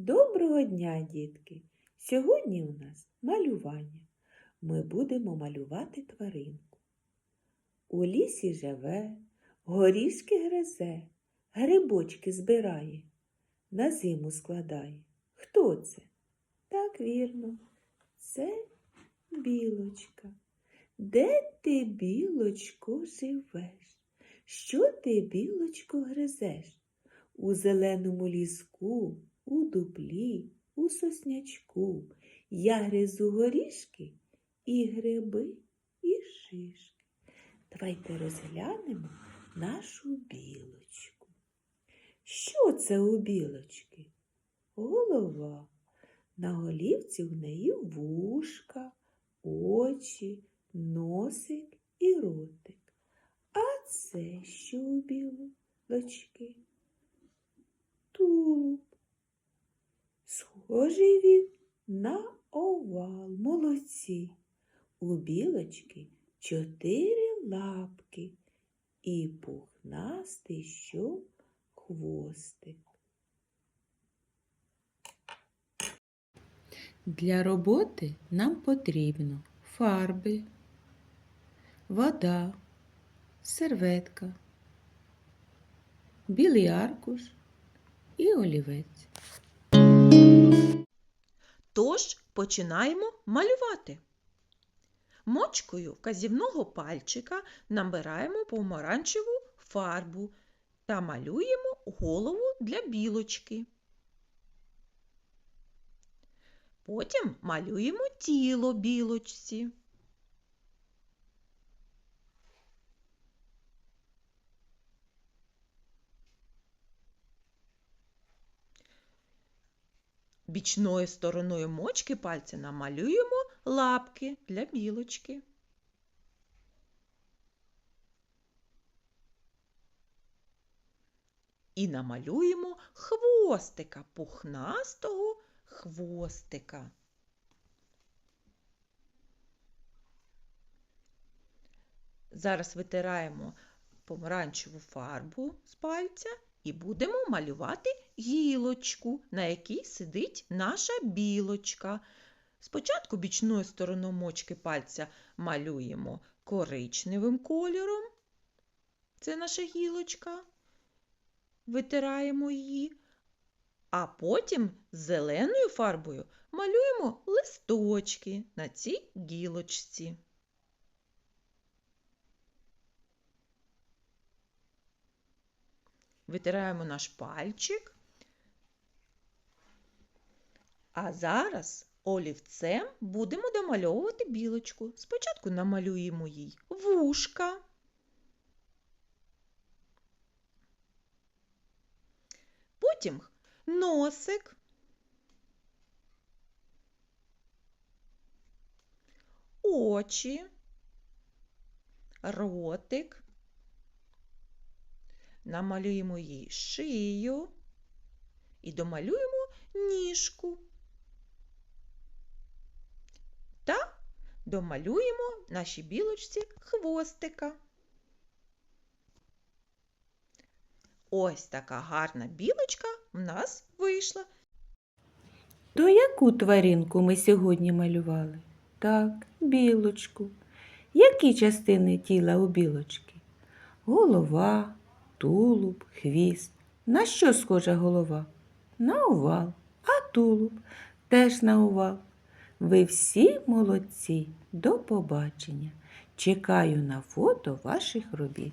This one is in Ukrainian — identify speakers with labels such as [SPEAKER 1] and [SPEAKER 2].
[SPEAKER 1] Доброго дня, дітки! Сьогодні у нас малювання. Ми будемо малювати тваринку. У лісі живе, горішки гризе, грибочки збирає, на зиму складає. Хто це? Так вірно, це білочка. Де ти, білочко, живеш? Що ти, білочко, гризеш? У зеленому ліску, у дуплі, у соснячку. Я гризу горішки і гриби, і шишки. Давайте розглянемо нашу білочку. Що це у білочки? Голова. На голівці в неї вушка, очі, носик і ротик. А це що у білочки? Тулуб. Схожий він на овал. Молодці. У білочки чотири лапки і пухнастий що хвостик. Для роботи нам потрібно фарби, вода, серветка, білий аркуш і олівець.
[SPEAKER 2] Тож починаємо малювати. Мочкою вказівного пальчика набираємо помаранчеву фарбу та малюємо голову для білочки. Потім малюємо тіло білочці. Бічною стороною мочки пальця намалюємо лапки для білочки. І намалюємо хвостика, пухнастого хвостика. Зараз витираємо помаранчеву фарбу з пальця і будемо малювати гілочку, на якій сидить наша білочка. Спочатку бічною стороною мочки пальця малюємо коричневим кольором. Це наша гілочка. Витираємо її. А потім зеленою фарбою малюємо листочки на цій гілочці. Витираємо наш пальчик. А зараз олівцем будемо домальовувати білочку. Спочатку намалюємо їй вушка. Потім носик. Очі, ротик. Намалюємо їй шию і домалюємо ніжку. Та домалюємо нашій білочці хвостика. Ось така гарна білочка в нас вийшла.
[SPEAKER 1] То яку тваринку ми сьогодні малювали? Так, білочку. Які частини тіла у білочки? Голова, тулуб, хвіст. На що схожа голова? На овал, а тулуб теж на овал. Ви всі молодці. До побачення. Чекаю на фото ваших робіт.